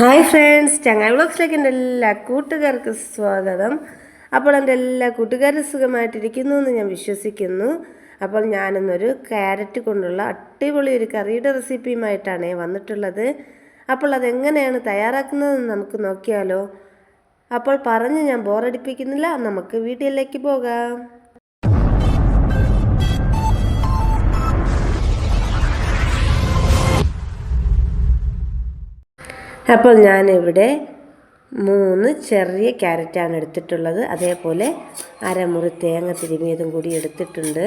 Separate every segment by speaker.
Speaker 1: Hi friends ചങ്ങായി വ്ളോഗ്സിലേക്ക് എന്റെ എല്ലാ കൂട്ടുകാർക്കും സ്വാഗതം. അപ്പോൾ എന്റെ എല്ലാ കൂട്ടുകാരും സുഖമായിട്ടിരിക്കുന്നു എന്ന് ഞാൻ വിശ്വസിക്കുന്നു. അപ്പോൾ ഞാനിന്നൊരു ക്യാരറ്റ് കൊണ്ടുള്ള അടിപൊളി ഒരു കറിയുടെ റെസിപ്പിയുമായിട്ടാണ് വന്നിട്ടുള്ളത്. അപ്പോൾ അതെങ്ങനെയാണ് തയ്യാറാക്കുന്നതെന്ന് നമുക്ക് നോക്കിയാലോ. അപ്പോൾ പറഞ്ഞ് ഞാൻ ബോറടിപ്പിക്കുന്നില്ല നമുക്ക് വീട്ടിലേക്ക് പോകാം. അപ്പോൾ ഞാനിവിടെ മൂന്ന് ചെറിയ ക്യാരറ്റാണ് എടുത്തിട്ടുള്ളത്. അതേപോലെ അരമുറി തേങ്ങ തിരുമിയതും കൂടി എടുത്തിട്ടുണ്ട്.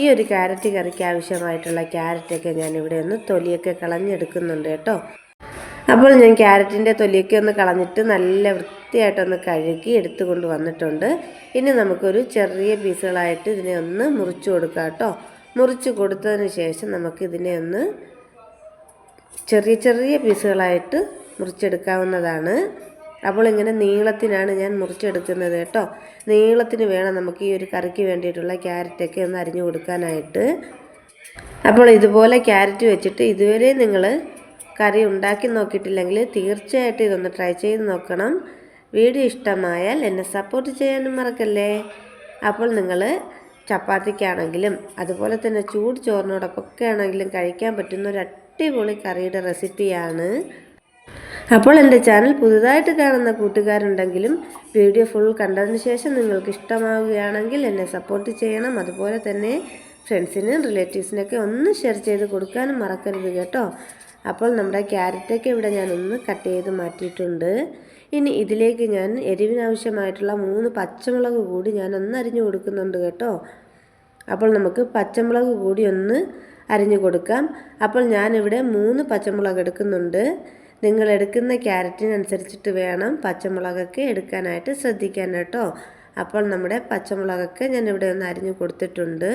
Speaker 1: ഈ ഒരു ക്യാരറ്റ് കറിക്ക് ആവശ്യമായിട്ടുള്ള ക്യാരറ്റൊക്കെ ഞാനിവിടെ ഒന്ന് തൊലിയൊക്കെ കളഞ്ഞെടുക്കുന്നുണ്ട് കേട്ടോ. അപ്പോൾ ഞാൻ ക്യാരറ്റിന്റെ തൊലിയൊക്കെ ഒന്ന് കളഞ്ഞിട്ട് നല്ല വൃത്തിയായിട്ടൊന്ന് കഴുകി എടുത്തു കൊണ്ട് വന്നിട്ടുണ്ട്. ഇനി നമുക്കൊരു ചെറിയ പീസുകളായിട്ട് ഇതിനെ ഒന്ന് മുറിച്ചു കൊടുക്കാം കേട്ടോ. മുറിച്ച് കൊടുത്തതിന് ശേഷം നമുക്ക് ഇതിനെ ഒന്ന് ചെറിയ ചെറിയ പീസുകളായിട്ട് മുറിച്ചെടുക്കാവുന്നതാണ്. അപ്പോൾ ഇങ്ങനെ നീളത്തിനാണ് ഞാൻ മുറിച്ചെടുക്കുന്നത് കേട്ടോ. നീളത്തിന് വേണം നമുക്ക് ഈ ഒരു കറിക്ക് വേണ്ടിയിട്ടുള്ള ക്യാരറ്റൊക്കെ ഒന്ന് അരിഞ്ഞു കൊടുക്കാനായിട്ട്. അപ്പോൾ ഇതുപോലെ ക്യാരറ്റ് വെച്ചിട്ട് ഇതുവരെ നിങ്ങൾ കറി ഉണ്ടാക്കി നോക്കിയിട്ടില്ലെങ്കിൽ തീർച്ചയായിട്ടും ഇതൊന്ന് ട്രൈ ചെയ്ത് നോക്കണം. വീഡിയോ ഇഷ്ടമായാൽ എന്നെ സപ്പോർട്ട് ചെയ്യാനും മറക്കല്ലേ? അപ്പോൾ നിങ്ങൾ ചപ്പാത്തിക്കാണെങ്കിലും അതുപോലെ തന്നെ ചൂട് ചോറിനോടൊപ്പമൊക്കെ ആണെങ്കിലും കഴിക്കാൻ പറ്റുന്ന ഒരു അടിപൊളി കറിയുടെ റെസിപ്പിയാണ്. അപ്പോൾ എന്റെ ചാനൽ പുതുതായിട്ട് കാണുന്ന കൂട്ടുകാരുണ്ടെങ്കിലും വീഡിയോ ഫുൾ കണ്ടതിന് ശേഷം നിങ്ങൾക്ക് ഇഷ്ടമാവുകയാണെങ്കിൽ എന്നെ സപ്പോർട്ട് ചെയ്യണം. അതുപോലെ തന്നെ ഫ്രണ്ട്സിനും റിലേറ്റീവ്സിനൊക്കെ ഒന്ന് ഷെയർ ചെയ്ത് കൊടുക്കാനും മറക്കരുത് കേട്ടോ. അപ്പോൾ നമ്മുടെ ക്യാരറ്റൊക്കെ ഇവിടെ ഞാൻ ഒന്ന് കട്ട് ചെയ്ത് മാറ്റിയിട്ടുണ്ട്. ഇനി ഇതിലേക്ക് ഞാൻ എരിവിനാവശ്യമായിട്ടുള്ള മൂന്ന് പച്ചമുളക് കൂടി ഞാൻ ഒന്ന് അരിഞ്ഞു കൊടുക്കുന്നുണ്ട് കേട്ടോ. അപ്പോൾ നമുക്ക് പച്ചമുളക് കൂടി ഒന്ന് അരിഞ്ഞു കൊടുക്കാം. അപ്പോൾ ഞാനിവിടെ മൂന്ന് പച്ചമുളക് എടുക്കുന്നുണ്ട്. നിങ്ങൾ എടുക്കുന്ന ക്യാരറ്റിനനുസരിച്ചിട്ട് വേണം പച്ചമുളകൊക്കെ എടുക്കാനായിട്ട് ശ്രദ്ധിക്കാൻ കേട്ടോ. അപ്പോൾ നമ്മുടെ പച്ചമുളകൊക്കെ ഞാൻ ഇവിടെ ഒന്ന് അരിഞ്ഞു കൊടുത്തിട്ടുണ്ട്.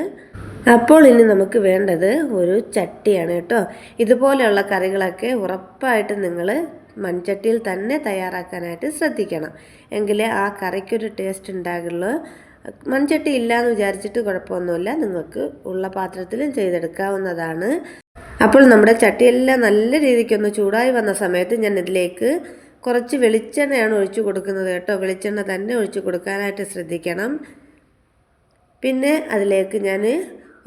Speaker 1: അപ്പോൾ ഇനി നമുക്ക് വേണ്ടത് ഒരു ചട്ടിയാണ് കേട്ടോ. ഇതുപോലെയുള്ള കറികളൊക്കെ ഉറപ്പായിട്ട് നിങ്ങൾ മൺചട്ടിയിൽ തന്നെ തയ്യാറാക്കാനായിട്ട് ശ്രദ്ധിക്കണം. എങ്കിലേ ആ കറിക്കൊരു ടേസ്റ്റ് ഉണ്ടാകുള്ളൂ. മൺചട്ടി ഇല്ലയെന്ന് വിചാരിച്ചിട്ട് കുഴപ്പമൊന്നുമില്ല. നിങ്ങൾക്ക് ഉള്ള പാത്രത്തിലും ചെയ്തെടുക്കാവുന്നതാണ്. അപ്പോൾ നമ്മുടെ ചട്ടിയെല്ലാം നല്ല രീതിക്കൊന്ന് ചൂടായി വന്ന സമയത്ത് ഞാൻ ഇതിലേക്ക് കുറച്ച് വെളിച്ചെണ്ണയാണ് ഒഴിച്ചു കൊടുക്കുന്നത് കേട്ടോ. വെളിച്ചെണ്ണ തന്നെ ഒഴിച്ചു കൊടുക്കാനായിട്ട് ശ്രദ്ധിക്കണം. പിന്നെ അതിലേക്ക് ഞാൻ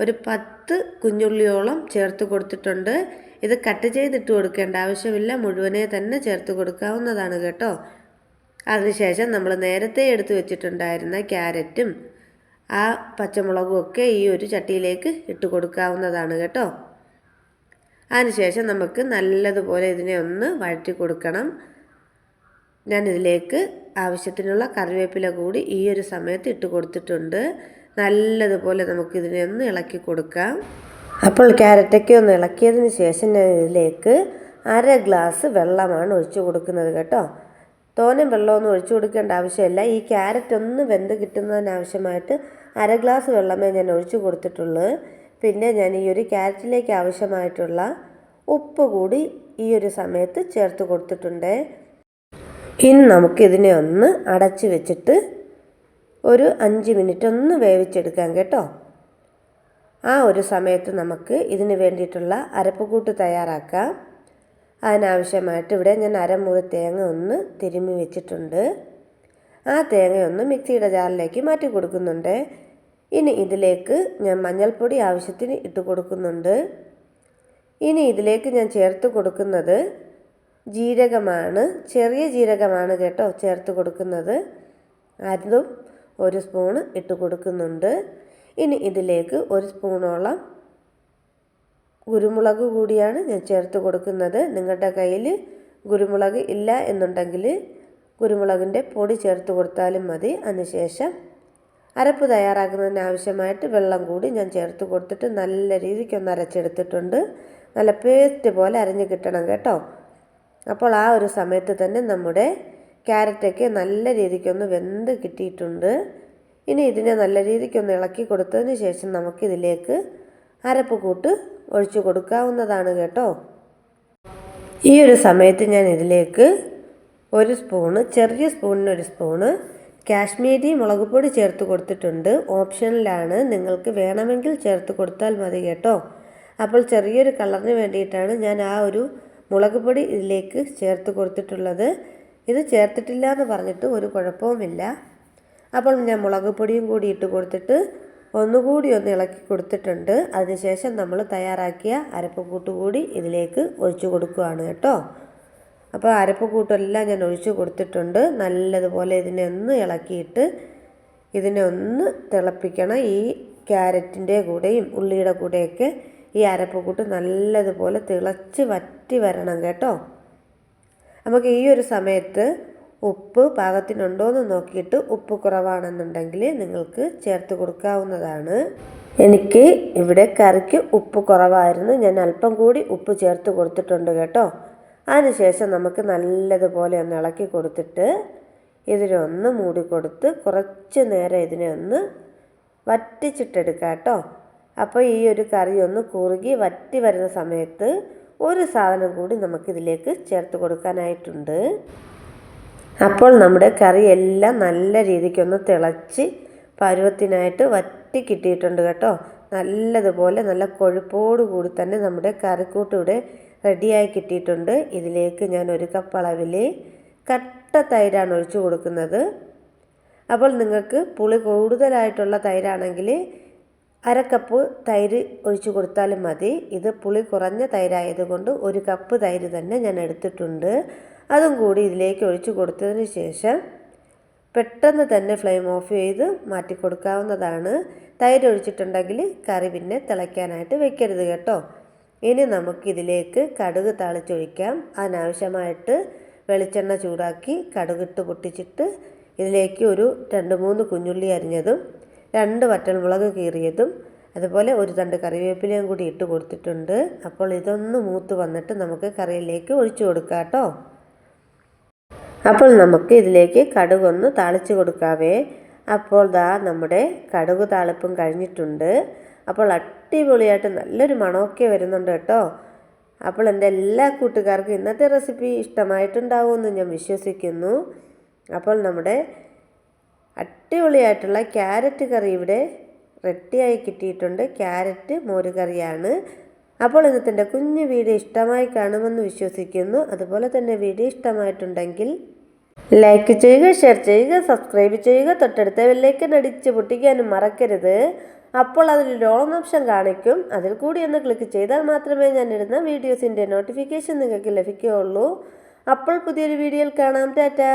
Speaker 1: ഒരു പത്ത് കുഞ്ഞുള്ളിയോളം ചേർത്ത് കൊടുത്തിട്ടുണ്ട്. ഇത് കട്ട് ചെയ്തിട്ട് കൊടുക്കേണ്ട ആവശ്യമില്ല. മുഴുവനെ തന്നെ ചേർത്ത് കൊടുക്കാവുന്നതാണ് കേട്ടോ. അതിനുശേഷം നമ്മൾ നേരത്തെ എടുത്തു വെച്ചിട്ടുണ്ടായിരുന്ന ക്യാരറ്റും ആ പച്ചമുളകും ഒക്കെ ഈ ഒരു ചട്ടിയിലേക്ക് ഇട്ട് കൊടുക്കാവുന്നതാണ് കേട്ടോ. അതിനുശേഷം നമുക്ക് നല്ലതുപോലെ ഇതിനെ ഒന്ന് വഴറ്റി കൊടുക്കണം. ഞാനിതിലേക്ക് ആവശ്യത്തിനുള്ള കറിവേപ്പില കൂടി ഈ ഒരു സമയത്ത് ഇട്ട് കൊടുത്തിട്ടുണ്ട്. നല്ലതുപോലെ നമുക്കിതിനെ ഒന്ന് ഇളക്കി കൊടുക്കാം. അപ്പോൾ ക്യാരറ്റൊക്കെ ഒന്ന് ഇളക്കിയതിന് ശേഷം ഞാൻ ഇതിലേക്ക് അര ഗ്ലാസ് വെള്ളമാണ് ഒഴിച്ചു കൊടുക്കുന്നത് കേട്ടോ. തോനും വെള്ളമൊന്നും ഒഴിച്ചു കൊടുക്കേണ്ട ആവശ്യമില്ല. ഈ ക്യാരറ്റ് ഒന്ന് വെന്ത് കിട്ടുന്നതിനാവശ്യമായിട്ട് അര ഗ്ലാസ് വെള്ളമേ ഞാൻ ഒഴിച്ചു കൊടുത്തിട്ടുള്ളൂ. പിന്നെ ഞാൻ ഈ ഒരു ക്യാരറ്റിലേക്ക് ആവശ്യമായിട്ടുള്ള ഉപ്പ് കൂടി ഈ ഒരു സമയത്ത് ചേർത്ത് കൊടുത്തിട്ടുണ്ട്. ഇനി നമുക്കിതിനെ ഒന്ന് അടച്ച് വെച്ചിട്ട് ഒരു അഞ്ച് മിനിറ്റ് ഒന്ന് വേവിച്ചെടുക്കാം കേട്ടോ. ആ ഒരു സമയത്ത് നമുക്ക് ഇതിന് വേണ്ടിയിട്ടുള്ള അരപ്പുകൂട്ട് തയ്യാറാക്കാം. അതിനാവശ്യമായിട്ട് ഇവിടെ ഞാൻ അരമുറി തേങ്ങ ഒന്ന് തിരുമ്മി വെച്ചിട്ടുണ്ട്. ആ തേങ്ങയൊന്ന് മിക്സിയുടെ ജാറിലേക്ക് മാറ്റി കൊടുക്കുന്നുണ്ട്. ഇനി ഇതിലേക്ക് ഞാൻ മഞ്ഞൾപ്പൊടി ആവശ്യത്തിന് ഇട്ട് കൊടുക്കുന്നുണ്ട്. ഇനി ഇതിലേക്ക് ഞാൻ ചേർത്ത് കൊടുക്കുന്നത് ജീരകമാണ്. ചെറിയ ജീരകമാണ് കേട്ടോ ചേർത്ത് കൊടുക്കുന്നത്. അതും ഒരു സ്പൂണ് ഇട്ട് കൊടുക്കുന്നുണ്ട്. ഇനി ഇതിലേക്ക് ഒരു സ്പൂണോളം കുരുമുളക് കൂടിയാണ് ഞാൻ ചേർത്ത് കൊടുക്കുന്നത്. നിങ്ങളുടെ കയ്യിൽ കുരുമുളക് ഇല്ല എന്നുണ്ടെങ്കിൽ കുരുമുളകിന്റെ പൊടി ചേർത്ത് കൊടുത്താലും മതി. അതിനുശേഷം അരപ്പ് തയ്യാറാക്കുന്നതിന് ആവശ്യമായിട്ട് വെള്ളം കൂടി ഞാൻ ചേർത്ത് കൊടുത്തിട്ട് നല്ല രീതിക്ക് ഒന്ന് അരച്ചെടുത്തിട്ടുണ്ട്. നല്ല പേസ്റ്റ് പോലെ അരഞ്ഞ് കിട്ടണം കേട്ടോ. അപ്പോൾ ആ ഒരു സമയത്ത് തന്നെ നമ്മുടെ ക്യാരറ്റൊക്കെ നല്ല രീതിക്കൊന്ന് വെന്ത് കിട്ടിയിട്ടുണ്ട്. ഇനി ഇതിനെ നല്ല രീതിക്കൊന്ന് ഇളക്കി കൊടുത്തതിന് ശേഷം നമുക്കിതിലേക്ക് അരപ്പ് കൂട്ട് ഒഴിച്ചു കൊടുക്കാവുന്നതാണ് കേട്ടോ. ഈ ഒരു സമയത്ത് ഞാൻ ഇതിലേക്ക് ഒരു സ്പൂണ് ചെറിയ സ്പൂണിന് ഒരു സ്പൂണ് കാശ്മീരി മുളകുപൊടി ചേർത്ത് കൊടുത്തിട്ടുണ്ട്. ഓപ്ഷനിലാണ്. നിങ്ങൾക്ക് വേണമെങ്കിൽ ചേർത്ത് കൊടുത്താൽ മതി കേട്ടോ. അപ്പോൾ ചെറിയൊരു കളറിന് വേണ്ടിയിട്ടാണ് ഞാൻ ആ ഒരു മുളക് പൊടി ഇതിലേക്ക് ചേർത്ത് കൊടുത്തിട്ടുള്ളത്. ഇത് ചേർത്തിട്ടില്ല എന്ന് പറഞ്ഞിട്ട് ഒരു കുഴപ്പവുമില്ല. അപ്പോൾ ഞാൻ മുളക് പൊടിയും കൂടി ഇട്ട് കൊടുത്തിട്ട് ഒന്നുകൂടി ഒന്ന് ഇളക്കി കൊടുത്തിട്ടുണ്ട്. അതിനുശേഷം നമ്മൾ തയ്യാറാക്കിയ അരപ്പ് കൂട്ടുകൂടി ഇതിലേക്ക് ഒഴിച്ചു കൊടുക്കുകയാണ് കേട്ടോ. അപ്പോൾ അരപ്പ് കൂട്ടെല്ലാം ഞാൻ ഒഴിച്ച് കൊടുത്തിട്ടുണ്ട്. നല്ലതുപോലെ ഇതിനെ ഒന്ന് ഇളക്കിയിട്ട് ഇതിനെ ഒന്ന് തിളപ്പിക്കണം. ഈ ക്യാരറ്റിന്റെ കൂടെയും ഉള്ളിയുടെ കൂടെയൊക്കെ ഈ അരപ്പ് കൂട്ട് നല്ലതുപോലെ തിളച്ച് വറ്റി വരണം കേട്ടോ. നമുക്ക് ഈ ഒരു സമയത്ത് ഉപ്പ് പാകത്തിനുണ്ടോ എന്ന് നോക്കിയിട്ട് ഉപ്പ് കുറവാണെന്നുണ്ടെങ്കിൽ നിങ്ങൾക്ക് ചേർത്ത് കൊടുക്കാവുന്നതാണ്. എനിക്ക് ഇവിടെ കറിക്ക് ഉപ്പ് കുറവായിരുന്നു. ഞാൻ അല്പം കൂടി ഉപ്പ് ചേർത്ത് കൊടുത്തിട്ടുണ്ട് കേട്ടോ. അതിനുശേഷം നമുക്ക് നല്ലതുപോലെ ഒന്ന് ഇളക്കി കൊടുത്തിട്ട് ഇതിനെ ഒന്ന് മൂടി കൊടുത്ത് കുറച്ച് നേരം ഇതിനെ ഒന്ന് വറ്റിച്ചിട്ടെടുക്കാം കേട്ടോ. അപ്പോൾ ഈ ഒരു കറി ഒന്ന് കുറുകി വറ്റി വരുന്ന സമയത്ത് ഒരു സാധനം കൂടി നമുക്കിതിലേക്ക് ചേർത്ത് കൊടുക്കാനായിട്ടുണ്ട്. അപ്പോൾ നമ്മുടെ കറി എല്ലാം നല്ല രീതിക്കൊന്ന് തിളച്ച് പരുവത്തിനായിട്ട് വറ്റി കിട്ടിയിട്ടുണ്ട് കേട്ടോ. നല്ലതുപോലെ നല്ല കൊഴുപ്പോട് കൂടി തന്നെ നമ്മുടെ കറിക്കൂട്ട് ഇവിടെ റെഡിയായി കിട്ടിയിട്ടുണ്ട്. ഇതിലേക്ക് ഞാൻ ഒരു കപ്പ് അളവിൽ കട്ട തൈരാണ് ഒഴിച്ചു കൊടുക്കുന്നത്. അപ്പോൾ നിങ്ങൾക്ക് പുളി കൂടുതലായിട്ടുള്ള തൈരാണെങ്കിൽ അര കപ്പ് തൈര് ഒഴിച്ചു കൊടുത്താലും മതി. ഇത് പുളി കുറഞ്ഞ തൈരായതുകൊണ്ട് ഒരു കപ്പ് തൈര് തന്നെ ഞാൻ എടുത്തിട്ടുണ്ട്. അതും കൂടി ഇതിലേക്ക് ഒഴിച്ചു കൊടുത്തതിന് ശേഷം പെട്ടെന്ന് തന്നെ ഫ്ലെയിം ഓഫ് ചെയ്ത് മാറ്റി കൊടുക്കാവുന്നതാണ് തൈര് ഒഴിച്ചിട്ടുണ്ടെങ്കിൽ കറി പിന്നെ തിളയ്ക്കാനായിട്ട് വെക്കരുത് കേട്ടോ. ഇനി നമുക്കിതിലേക്ക് കടുക് താളിച്ചൊഴിക്കാം. അതിനാവശ്യമായിട്ട് വെളിച്ചെണ്ണ ചൂടാക്കി കടുകിട്ട് പൊട്ടിച്ചിട്ട് ഇതിലേക്ക് ഒരു രണ്ട് മൂന്ന് കുഞ്ഞുള്ളി അരിഞ്ഞതും രണ്ട് വറ്റൽമുളക് കീറിയതും അതുപോലെ ഒരു തണ്ട് കറിവേപ്പിലയും കൂടി ഇട്ട് കൊടുത്തിട്ടുണ്ട്. അപ്പോൾ ഇതൊന്ന് മൂത്ത് വന്നിട്ട് നമുക്ക് കറിയിലേക്ക് ഒഴിച്ചു കൊടുക്കാം കേട്ടോ. അപ്പോൾ നമുക്ക് ഇതിലേക്ക് കടുകൊന്ന് താളിച്ച് കൊടുക്കാവേ. അപ്പോൾ ദാ നമ്മുടെ കടുക് താളിപ്പും കഴിഞ്ഞിട്ടുണ്ട്. അപ്പോൾ അടിപൊളിയായിട്ട് നല്ലൊരു മണമൊക്കെ വരുന്നുണ്ട് കേട്ടോ. അപ്പോൾ എന്റെ എല്ലാ കൂട്ടുകാർക്കും ഇന്നത്തെ റെസിപ്പി ഇഷ്ടമായിട്ടുണ്ടാവുമെന്ന് ഞാൻ വിശ്വസിക്കുന്നു. അപ്പോൾ നമ്മുടെ അടിപൊളിയായിട്ടുള്ള ക്യാരറ്റ് കറി ഇവിടെ റെഡിയായി കിട്ടിയിട്ടുണ്ട്. ക്യാരറ്റ് മോര് കറിയാണ് അപ്പോൾ ഇന്നത്തെ കുഞ്ഞു വീഡിയോ ഇഷ്ടമായി കാണുമെന്ന് വിശ്വസിക്കുന്നു. അതുപോലെ തന്നെ വീഡിയോ ഇഷ്ടമായിട്ടുണ്ടെങ്കിൽ ലൈക്ക് ചെയ്യുക ഷെയർ ചെയ്യുക സബ്സ്ക്രൈബ് ചെയ്യുക തൊട്ടടുത്ത ബെല്ലേക്ക് അടിച്ച് പൊട്ടിക്കാനും മറക്കരുത്. അപ്പോൾ അതിൽ ഓൺ ഓപ്ഷൻ കാണിക്കും. അതിൽ കൂടി ഒന്ന് ക്ലിക്ക് ചെയ്താൽ മാത്രമേ ഞാൻ ഇടുന്ന വീഡിയോസിന്റെ നോട്ടിഫിക്കേഷൻ നിങ്ങൾക്ക് ലഭിക്കുകയുള്ളൂ. അപ്പോൾ പുതിയൊരു വീഡിയോയിൽ കാണാം. ടാറ്റാ!